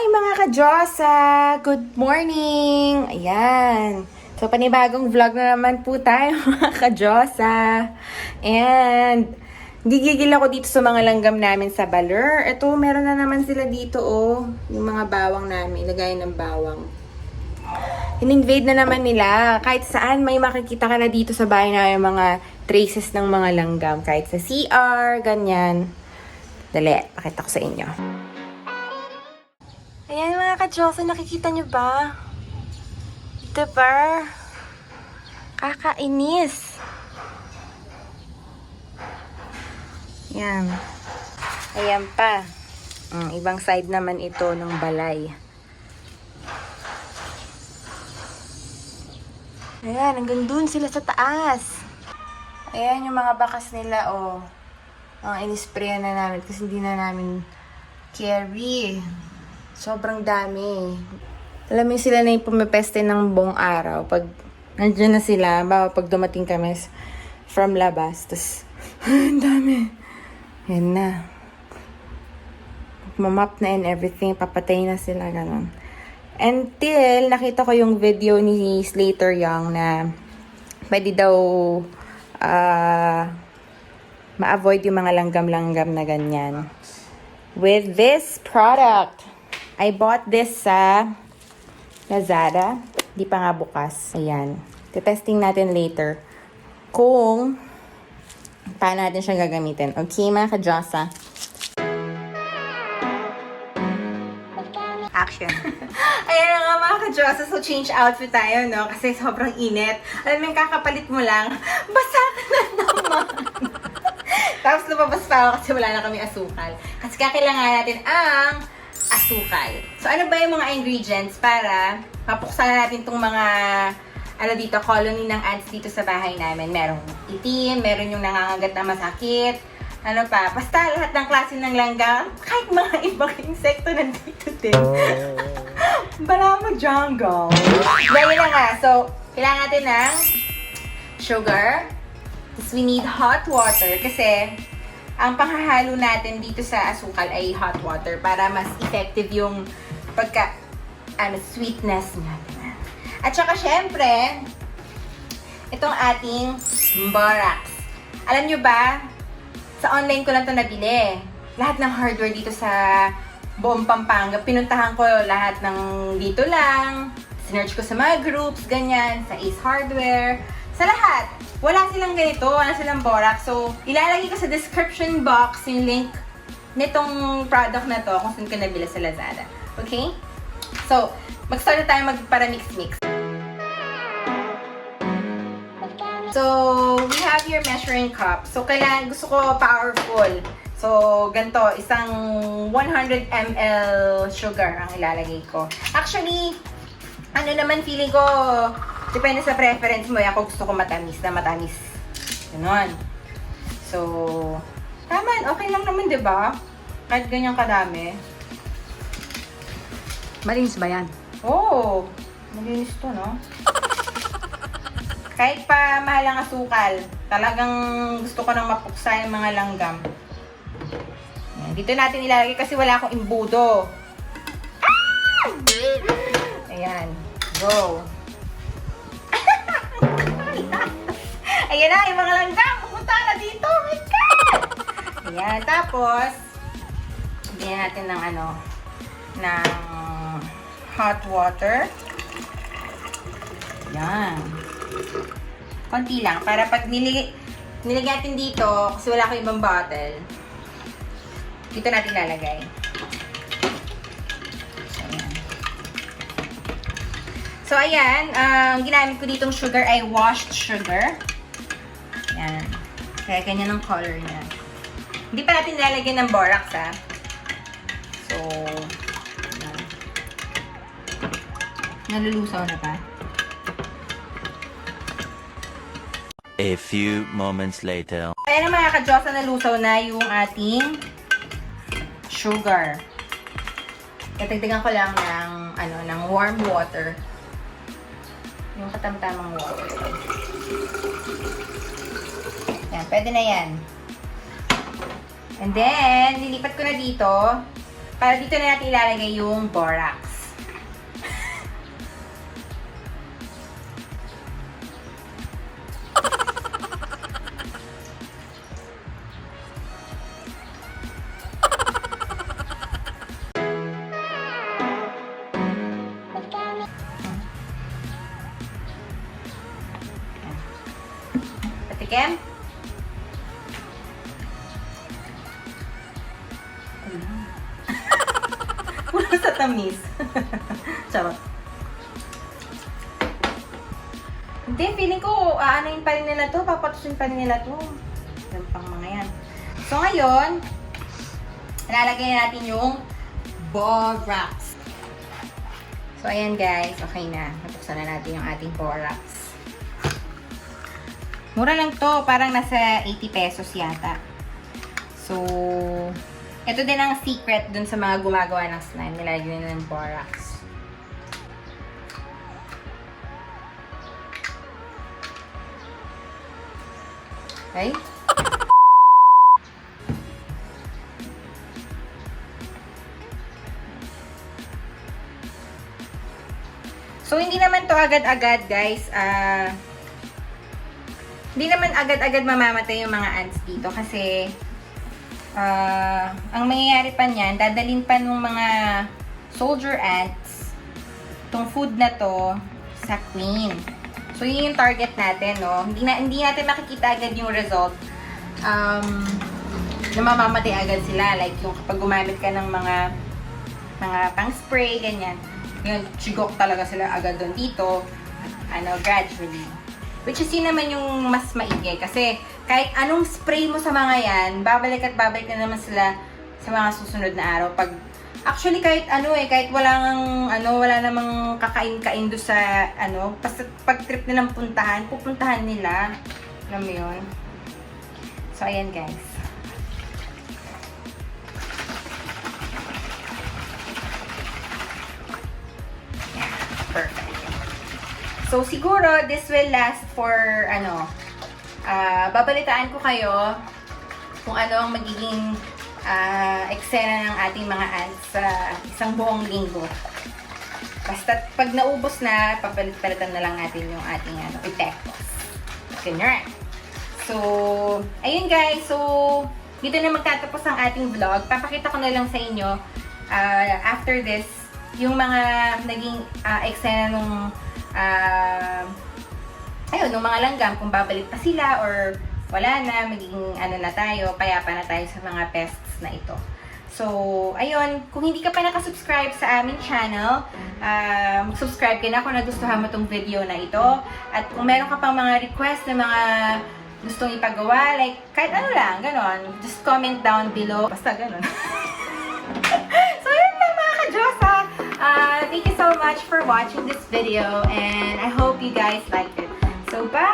Hi mga ka-Diyosa! Good morning! Ayan. So, panibagong vlog na naman po tayo mga ka-Diyosa. And, gigigil ako dito sa mga langgam namin sa Baler. Ito, meron na naman sila dito, oh. Yung mga bawang namin, lagay ng bawang. In-invade na naman nila. Kahit saan, may makikita ka na dito sa bahay na yung mga traces ng mga langgam. Kahit sa CR, ganyan. Dali, pakita ko sa inyo. Ayan mga ka-Diyosa, nakikita nyo ba? Diba? Kakainis. Yan. Ayan pa. Mm, ibang side naman ito ng balay. Ayan, hanggang dun sila sa taas. Ayan yung mga bakas nila, oh. Ang inisprayan na namin kasi hindi na namin carry. Sobrang dami. Alam mo sila na yung pumipeste ng buong araw. Pag nandiyan na sila, bawa pag dumating kami from labas, tas, ang dami. Yan na. Mamap na and everything, papatay na sila, ganun. Until nakita ko yung video ni Slater Young na pwede daw ah ma-avoid yung mga langgam-langgam na ganyan. With this product, I bought this sa Lazada. Di pa nga bukas. Ayan. Testing natin later kung paano natin siya gagamitin. Okay, mga ka-Josa? Action. Ayan na nga mga ka-Josa. So, change outfit tayo, no? Kasi sobrang init. Alam mo yung kakapalit mo lang, basa ka na naman. Tapos lumabas pa ako kasi wala na kami asukal. Kasi kakailangan natin ang asukal. So, ano ba yung mga ingredients para mapuksan natin itong mga ano dito, colony ng ants dito sa bahay namin. Merong itim, meron yung nangangagat na masakit, ano pa, basta lahat ng klase ng langgam, kahit mga ibang insekto nandito din. Bala mo jungle. Dahil na nga, so, kailangan natin ng sugar, tapos we need hot water kasi ang panghahalo natin dito sa asukal ay hot water para mas effective yung pagka ano, sweetness natin. At saka syempre, itong ating borax. Alam nyo ba, sa online ko lang to nabili. Lahat ng hardware dito sa buong Pampanga, pinuntahan ko lahat ng dito lang. Sinerch ko sa mga groups, ganyan, sa Ace Hardware, sa lahat. Wala silang ganito, wala silang borax. So, ilalagay ko sa description box yung link nitong product na to kung saan ko nabili sa Lazada. Okay? So, mag-start na tayo magpara-mix-mix. So, we have your measuring cup. So, kailangan, gusto ko powerful. So, ganito, isang 100 ml sugar ang ilalagay ko. Actually, ano naman feeling ko, depende sa preference mo. Ako gusto ko matamis na matamis. Ganon. So, tama, okay lang naman, di ba? Kahit ganyan kadami. Malinis ba yan? Oo, oh, malinis to, no? Kahit pa mahal ang asukal, talagang gusto ko nang mapuksa yung mga langgam. Ayan, Dito natin ilalagay kasi wala akong imbudo. Ah! Ayan, go. Ayan na, yung mga langgam, pupunta na dito. Oh my God! Ayan, tapos, bigyan natin ng ano, ng hot water. Yan. Konti lang. Para pag nilig nilagay natin dito, kasi wala akong ibang bottle, dito natin lalagay. So, ayan. Ayan. Ang ginamit ko ditong sugar ay washed sugar. Yan. Kaya ganyan ang color niya. Hindi pa natin lalagyan ng borax, ha. So, yan. Nalulusaw na pa. A few moments later. Ayan na mga ka-Diyosa, nalusaw na yung ating sugar. Tatagdagan ko lang ng, ano, ng warm water. Yung katamtamang water. Yan, pwede na yan. And then, nilipat ko na dito Para dito na natin ilalagay yung borax. Patikim? Puro sa tamis. Charot. Hindi, feeling ko, aanoin pa rin nila to, papatusin pa rin nila to. Yung pang mga yan. So, ngayon, lalagay natin yung borax. So, ayan guys, okay na. Napuksan na natin yung ating borax. Mura lang to, parang nasa 80 pesos yata. So, ito din ang secret dun sa mga gumagawa ng slime. Nilalagyan nila ng borax. Okay? So, hindi naman to agad-agad, guys. Ah... hindi naman agad-agad mamamatay yung mga ants dito kasi ah ang mangyayari pa niyan, dadalin pa ng mga soldier ants tong food na to sa queen. So, yun yung target natin, no? Hindi, na, hindi natin makikita agad yung result. Um, na mamamatay agad sila. Like, yung kapag gumamit ka ng mga mga pang-spray, ganyan. Yun, chigok talaga sila agad doon dito. Ano, gradually. Which is yun naman yung mas maingay. Kasi kahit anong spray mo sa mga yan, babalik at babalik na naman sila sa mga susunod na araw. Pag Actually, kahit ano eh, kahit wala nang, ano, wala namang kakain-kain do sa, ano, basta pag trip nilang puntahan, pupuntahan nila. Alam mo yun? So, ayan guys. So, siguro, this will last for, ano, ah, babalitaan ko kayo kung ano ang magiging ah, eksena ng ating mga ants sa isang buong linggo. Basta pag naubos na, papalit-palitan na lang natin yung ating ano, epektos. Ganyan. So, ayun guys. So, dito na magtatapos ang ating vlog. Papakita ko na lang sa inyo ah, after this yung mga naging ah, eksena nung ah, ayun, nung mga langgam, kung babalik pa sila or wala na, magiging ano na tayo, payapa na tayo sa mga pests na ito. So, ayun, kung hindi ka pa nakasubscribe sa aming channel, uh, mag-subscribe ka na kung nagustuhan mo tong video na ito. At kung meron ka pang mga request na mga gustong ipagawa, like kahit ano lang, ganon, just comment down below. Basta ganon. thank you so much for watching this video and I hope you guys liked it. So, bye!